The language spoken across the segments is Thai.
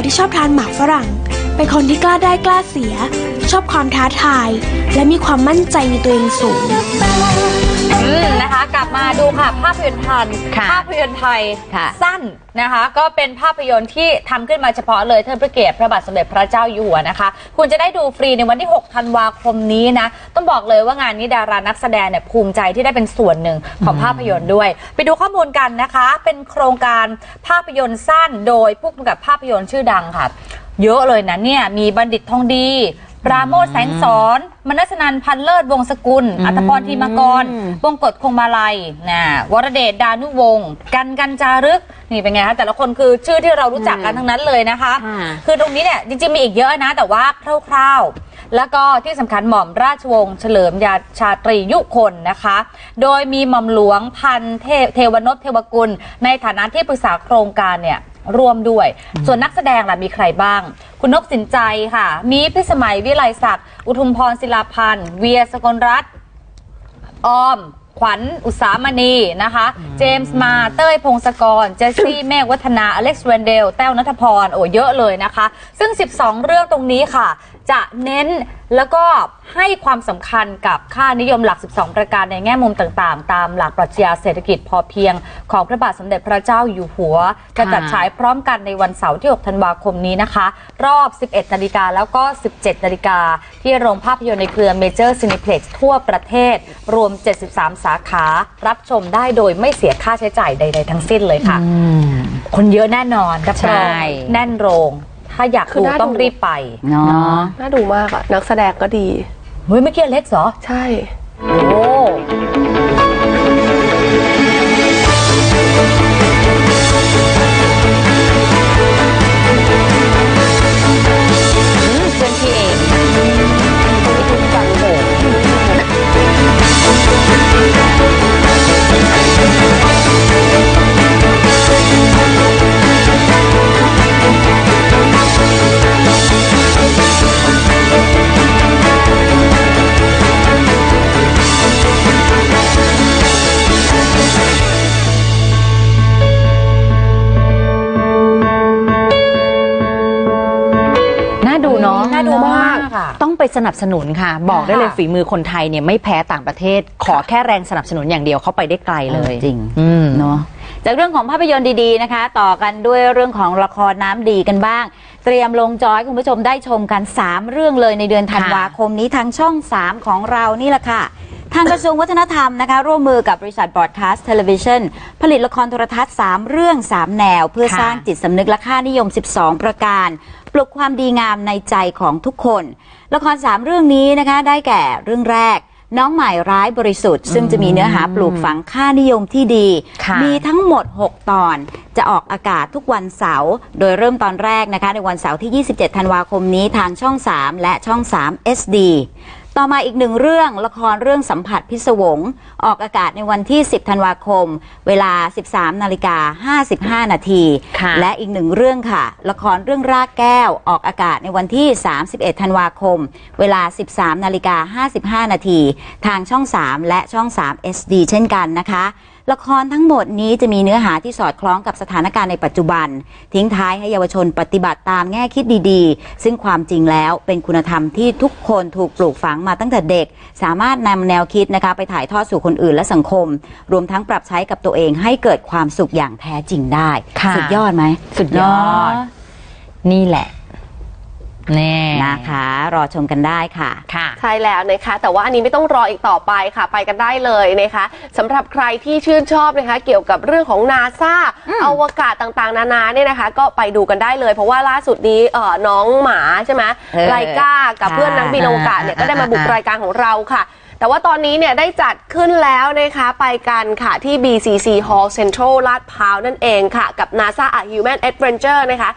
าวที่ชอบทานหมากฝรั่ง เป็นคนที่กล้าได้กล้าเสีย ชอบความท้าทาย และมีความมั่นใจในตัวเองสูง นะคะ กลับมาดูค่ะภาพยนตร์ไทยค่ะภาพยนตร์ไทยค่ะสั้นนะคะ ก็เป็นภาพยนตร์ที่ทำขึ้นมาเฉพาะเลยเทิดพระเกียรติพระบาทสมเด็จพระเจ้าอยู่หัวนะคะ คุณจะได้ดูฟรีในวันที่ 6 ธันวาคมนี้นะ ต้องบอกเลยว่างานนี้ดารานักแสดงเนี่ยภูมิใจที่ได้เป็นส่วนหนึ่งของภาพยนตร์ด้วย ไปดูข้อมูลกันนะคะ เป็นโครงการภาพยนตร์สั้น โดยผู้กำกับภาพยนตร์ชื่อดังค่ะ เยอะเลยนะเนี่ยมีบัณฑิตทองดี ปราโมทแสงสอนมนัสนันพันเลิศวงศกุล อัตพรทีมากรวงกฎคงมาลัยนะวรเดชดานุวงศ์กันกันจารึก นี่เป็นไงคะแต่ละคนคือชื่อที่เรารู้จักกันทั้งนั้นเลยนะคะค่ะคือตรงนี้เนี่ยจริงๆมีอีกเยอะนะ แต่ว่าคร่าวๆ แล้วก็ที่สำคัญหม่อมราชวงศ์เฉลิมยาชาตรียุคนนะคะ โดยมีหม่อมหลวงพันเทเทวนพเทวกุล ในฐานะที่ปรึกษาโครงการเนี่ย ร่วมด้วย ส่วนนักแสดงล่ะมีใครบ้าง คุณนกสินใจค่ะ มีพิสมัยวิไลศักดิ์อุทุมพรศิลาพันธ์เวียสกลรัตน์ออม ขวัญอุสามณีนะคะ เจมส์มาเต้ยพงศกร เจสซี่เมฆวัฒนา อเล็กซ์เรนเดล แต้วนัทพร โอ้เยอะเลยนะคะ ซึ่ง 12 เรื่องตรงนี้ค่ะจะเน้นแล้วก็ให้ความสำคัญกับค่านิยมหลัก 12 ประการในแง่มุมต่างๆ ตามหลักปรัชญาเศรษฐกิจพอเพียง ของพระบาทสมเด็จพระเจ้าอยู่หัว จะจัดฉายพร้อมกันในวันเสาร์ที่ 6 ธันวาคมนี้นะคะ รอบ 11 นาฬิกาแล้วก็ 17 นาฬิกา ที่โรงภาพยนตร์ในเครือเมเจอร์ซินิเพล็กซ์ทั่วประเทศ รวม 73 สาขา รับชมได้โดยไม่เสียค่าใช้จ่ายใด ๆ ทั้งสิ้นเลยค่ะ คนเยอะแน่นอนรับรองใช่ แน่นโรง ถ้าอยากคือดูน่าดู ต้องรีบไปเนาะน่าดูมากอะนักแสดงก็ดี เฮ้ยเมื่อกี้อเล็กซ์เหรอ ใช่ โอ้ สนับสนุนค่ะ บอกได้เลยค่ะฝีมือคนไทยเนี่ยไม่แพ้ต่างประเทศ ขอแค่แรงสนับสนุนอย่างเดียวเขาไปได้ไกลเลยจริงอืมเนาะจากเรื่องของภาพยนตร์ดีๆนะคะ ต่อกันด้วยเรื่องของละครน้ำดีกันบ้าง เตรียมลงจอยคุณผู้ชมได้ชมกัน 3 เรื่องเลยในเดือนธันวาคมนี้ทางช่อง 3 ของเรานี่แหละค่ะทางกระทรวงวัฒนธรรมนะคะร่วมมือกับบริษัทบรอดคาสต์เทเลวิชันผลิตละครโทรทัศน์ 3 เรื่อง 3 แนว เพื่อค่ะสร้างจิตสำนึกและค่านิยม 12 ประการ ปลุกความดีงามในใจของทุกคน ละคร 3 เรื่องนี้นะคะได้แก่เรื่องแรก น้องใหม่ร้ายบริสุทธิ์ ซึ่งจะมีเนื้อหาปลูกฝังค่านิยมที่ดีค่ะมีทั้งหมด 6 ตอน จะออกอากาศทุกวันเสาร์ โดยเริ่มตอนแรกนะคะ ในวันเสาร์ที่ 27 ธันวาคมนี้ทางช่อง 3 และช่อง 3 SD ต่อมาอีกหนึ่งเรื่องละครเรื่องสัมผัสพิศวง ออกอากาศในวันที่ 10 ธันวาคม เวลา 13 นาฬิกา 55 นาทีค่ะและอีกหนึ่งเรื่องค่ะ ละครเรื่องรากแก้ว ออกอากาศในวันที่ 31 ธันวาคม เวลา 13 นาฬิกา 55 นาที ทางช่อง 3 และช่อง 3 SD เช่นกันนะคะละครทั้งหมดนี้จะมีเนื้อหาที่สอดคล้องกับสถานการณ์ในปัจจุบัน ทิ้งท้ายให้เยาวชนปฏิบัติตามแง่คิดดีๆ ซึ่งความจริงแล้วเป็นคุณธรรมที่ทุกคนถูกปลูกฝังมาตั้งแต่เด็ก สามารถนำแนวคิดนะคะไปถ่ายทอดสู่คนอื่นและสังคม รวมทั้งปรับใช้กับตัวเองให้เกิดความสุขอย่างแท้จริงได้ค่ะสุดยอดไหมสุดยอดเนาะนี่แหละแน่นะคะ รอชมกันได้ค่ะ ค่ะ ใช่แล้วนะคะ แต่ว่าอันนี้ไม่ต้องรออีกต่อไปค่ะ ไปกันได้เลยนะคะสำหรับใครที่ชื่นชอบนะคะ เกี่ยวกับเรื่องของนาซาอวกาศต่างๆ นานาเนี่ยนะคะ ก็ไปดูกันได้เลย เพราะว่าล่าสุดนี้เอ่อน้องหมาใช่ไหมเออไลกากับค่ะเพื่อนนักบินอวกาศเนี่ยก็ได้มาบุกรายการของเราค่ะแต่ว่าตอนนี้เนี่ยได้จัดขึ้นแล้วนะคะไปกันค่ะที่ BCC Hall Central ลาดพร้าวนั่นเองค่ะ กับ NASA A Human Adventure นะคะ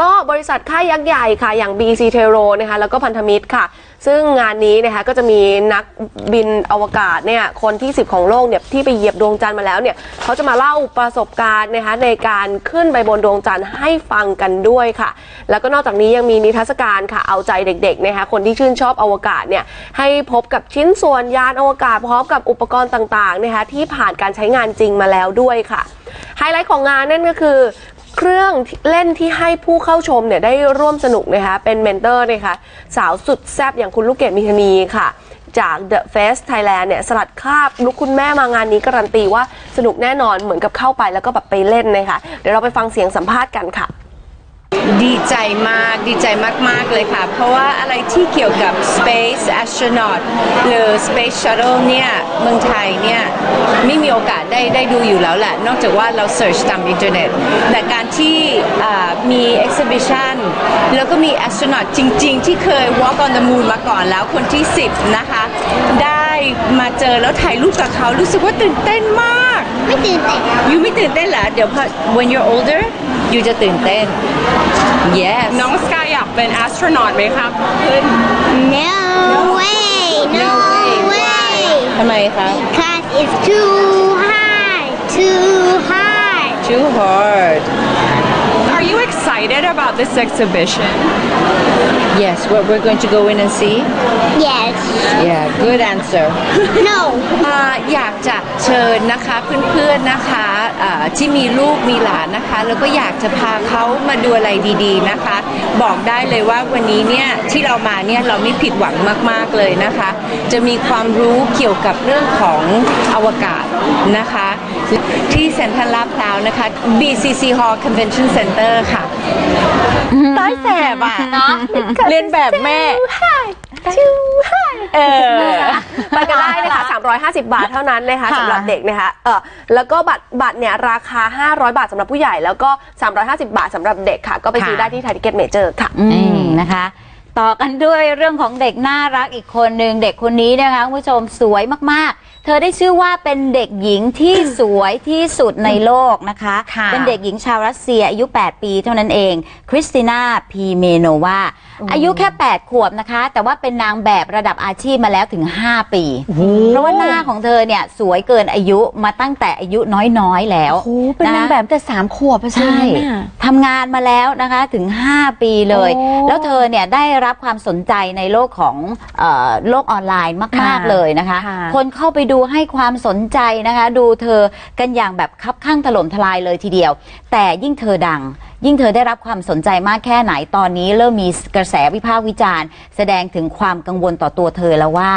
ก็บริษัทค่ายยักษ์ใหญ่ค่ะ อย่าง BC t e r o นะคะแล้วก็พันธมิตรค่ะ ซึ่งงานนี้นะคะก็จะมีนักบินอวกาศเนี่ยคนที่ 10 ของโลกเนี่ยที่ไปเหยียบดวงจันทร์มาแล้วเนี่ยเขาจะมาเล่าประสบการณ์นะคะในการขึ้นไปบนดวงจันทร์ให้ฟังกันด้วยค่ะ แล้วก็นอกจากนี้ยังมีนิทรรศการค่ะเอาใจเด็กๆนะคะคนที่ชื่นชอบอวกาศเนี่ยให้พบกับชิ้นส่วนยานอวกาศพร้อมกับอุปกรณ์ต่างๆนะคะที่ผ่านการใช้งานจริงมาแล้วด้วยค่ะไฮไลท์ของงานนั่นก็คือ เครื่องเล่นที่ให้ผู้เข้าชมเนี่ยได้ร่วมสนุกนะคะเป็นเมนเตอร์นะคะสาวสุดแซ่บอย่างคุณลูกเกดมิธนีค่ะ จาก The Face Thailand เนี่ยสลัดคราบลุกคุณแม่มางานนี้การันตีว่าสนุกแน่นอนเหมือนกับเข้าไปแล้วก็แบบไปเล่นนะคะเดี๋ยวเราไปฟังเสียงสัมภาษณ์กันค่ะ ดีใจมากดีใจมาก ๆ เลยค่ะ เพราะว่าอะไรที่เกี่ยวกับ Space Astronaut หรือ Space Shuttle เนี่ย เมืองไทยเนี่ย ไม่มีโอกาสได้ได้ดูอยู่แล้วแหละ นอกจากว่าเรา search ตามอินเทอร์เน็ต แต่การที่อ่ามี exhibition แล้วก็มี astronaut จริง ๆ ที่เคย walk on the moon มาก่อนแล้วคนที่ 10 นะคะได้ มาเจอแล้วถ่ายรูปกับเขารู้สึกว่าตื่นเต้นมาก ไม่ตื่นเต้นยูไม่ตื่นเต้นเหรอเดี๋ยวพอ when you're older ยูจะตื่นเต้น yes น้องสกายอยากเป็น astronaut ไหมครับ No way No way ทำไมคะ Cause it's too hard Too hard too hard Are you excited about this exhibition yes what we're going to go in and see Yes yeah good answer No อ่าอยากจะเชิญนะคะเพื่อนๆนะคะอ่าที่มีลูกมีหลานนะคะ แล้วก็อยากจะพาเขามาดูอะไรดีๆนะคะ บอกได้เลยว่าวันนี้เนี่ยที่เรามาเนี่ยเราไม่ผิดหวังมากๆเลยนะคะ จะมีความรู้เกี่ยวกับเรื่องของอวกาศนะคะ ที่เซ็นทรัลลาดพร้าวนะคะ BCC Hall Convention Center ค่ะต้อยแสบอะเนาะเรียนแบบแม่เออไปกันได้นะคะ 350 บาทเท่านั้นนะคะค่ะสำหรับเด็กนะคะเออแล้วก็บัตรบัตรเนี่ยราคา 500 บาทสำหรับผู้ใหญ่แล้วก็ 350 บาทสำหรับเด็กค่ะ ก็ไปซื้อได้ที่ไทยทิเก็ตเมเจอร์ค่ะอืมนะคะต่อกันด้วยเรื่องของเด็กน่ารักอีกคนหนึ่งเด็กคนนี้นะคะคุณผู้ชมสวยมากๆเธอได้ชื่อว่าเป็นเด็กหญิงที่สวยที่สุดในโลกนะคะค่ะเป็นเด็กหญิงชาวรัสเซียอายุ 8 ปีเท่านั้นเอง คริสติน่า พีเมโนวา อายุแค่ 8 ขวบนะคะ แต่ว่าเป็นนางแบบระดับอาชีพมาแล้วถึง 5 ปี เพราะว่าหน้าของเธอเนี่ยสวยเกินอายุมาตั้งแต่อายุน้อยๆแล้วโอ้โหเป็นนางแบบแต่สามขวบอะใช่เนี่ยทำงานมาแล้วนะคะถึง 5 ปีเลยโอ้แล้วเธอเนี่ยได้รับความสนใจในโลกของเออโลกออนไลน์มากค่ะๆเลยนะคะค่ะคนเข้าไปดูให้ความสนใจนะคะ ดูเธอกันอย่างแบบคับข้างถล่มทลายเลยทีเดียว แต่ยิ่งเธอดัง ยิ่งเธอได้รับความสนใจมากแค่ไหนตอนนี้เริ่มมีกระแสวิพากษ์วิจารณ์ แสดงถึงความกังวลต่อตัวเธอแล้วว่า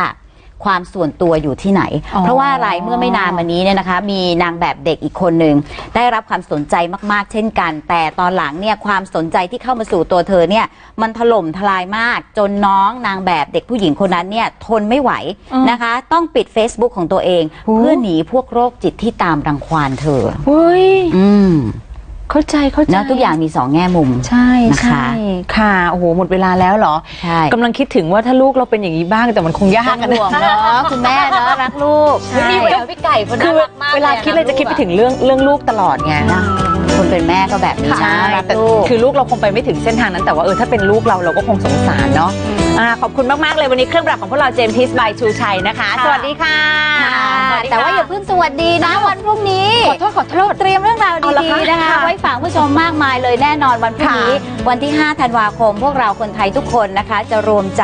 ความส่วนตัวอยู่ที่ไหนอ๋อเพราะว่าอะไรเมื่อไม่นานมานี้เนี่ยนะคะ มีนางแบบเด็กอีกคนหนึ่งได้รับความสนใจมากๆ เช่นกัน แต่ตอนหลังเนี่ยความสนใจที่เข้ามาสู่ตัวเธอเนี่ยมันถล่มทลายมากจนน้องนางแบบเด็กผู้หญิงคนนั้นเนี่ยทนไม่ไหวนะคะ ต้องปิด Facebook ของตัวเอง เพื่อหนีพวกโรคจิตที่ตามรังควานเธอเฮ้ยอืม เข้าใจเข้าใจนะทุกอย่างมีสองแง่มุม ใช่นะคะใช่ค่ะโอ้โหหมดเวลาแล้วเหรอใช่กำลังคิดถึงว่าถ้าลูกเราเป็นอย่างนี้บ้างแต่มันคงยากเป็นอะห่วงนะเนาะคุณแม่เนาะรักลูกนี่เวลพี่ไก่คนคืน่าอรักมากเวลาคิดเลยจะคิดไปถึงเรื่องเรื่องลูกตลอดไงคนเป็นแม่ก็แบบนี้ใช่นะรักแต่ลูกคือลูกเราคงไปไม่ถึงเส้นทางนั้นแต่ว่าเออถ้าเป็นลูกเราเราก็คงสงสารเนาะ อ่าขอบคุณมาก ๆ เลยวันนี้เครื่องประดับของพวกเราเจมส์ทิสบายชูชัยนะคะ สวัสดีค่ะ แต่ว่าอย่าเพิ่งสวัสดีนะวันพรุ่งนี้ขอโทษขอโทษเตรียมเรื่องราวเอาละดีคะๆนะคะ ค่ะไว้ฝากผู้ชมมากมายเลยแน่นอนวันพรุ่งนี้ค่วันที่ 5 ธันวาคม พวกเราคนไทยทุกคนนะคะ จะรวมใจ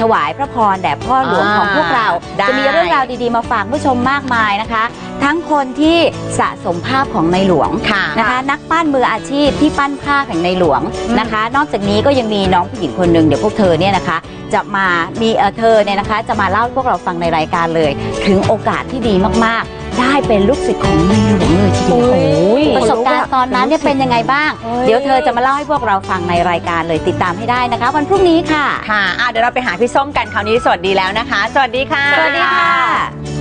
ถวายพระพรแด่พ่อหลวงอ่าของพวกเรา ได้ จะมีเรื่องราวดีๆมาฝากผู้ชมมากมายนะคะ ทั้งคนที่สะสมภาพของในหลวง ค่ะ นะคะนักปั้นมืออาชีพที่ปั้นภาพแห่งในหลวงนะคะ นอกจากนี้ก็ยังมีน้องผู้หญิงคนหนึ่งเดี๋ยวพวกเธอเนี่ยนะคะจะมามีเอ่อเธอเนี่ยนะคะ จะมาเล่าให้พวกเราฟังในรายการเลย ถึงโอกาสที่ดีมากๆ ได้เป็นลูกศิษย์ของในหลวงเลยทีเดียวโอ้ยประสบการณ์ตอนนั้นเนี่ยเป็นยังไงบ้าง เดี๋ยวเธอจะมาเล่าให้พวกเราฟังในรายการเลยติดตามให้ได้นะคะ วันพรุ่งนี้ค่ะ ค่ะอะเดี๋ยวเราไปหาพี่ส้มกันคราวนี้สวัสดีแล้วนะคะ สวัสดีค่ะ สวัสดีค่ะ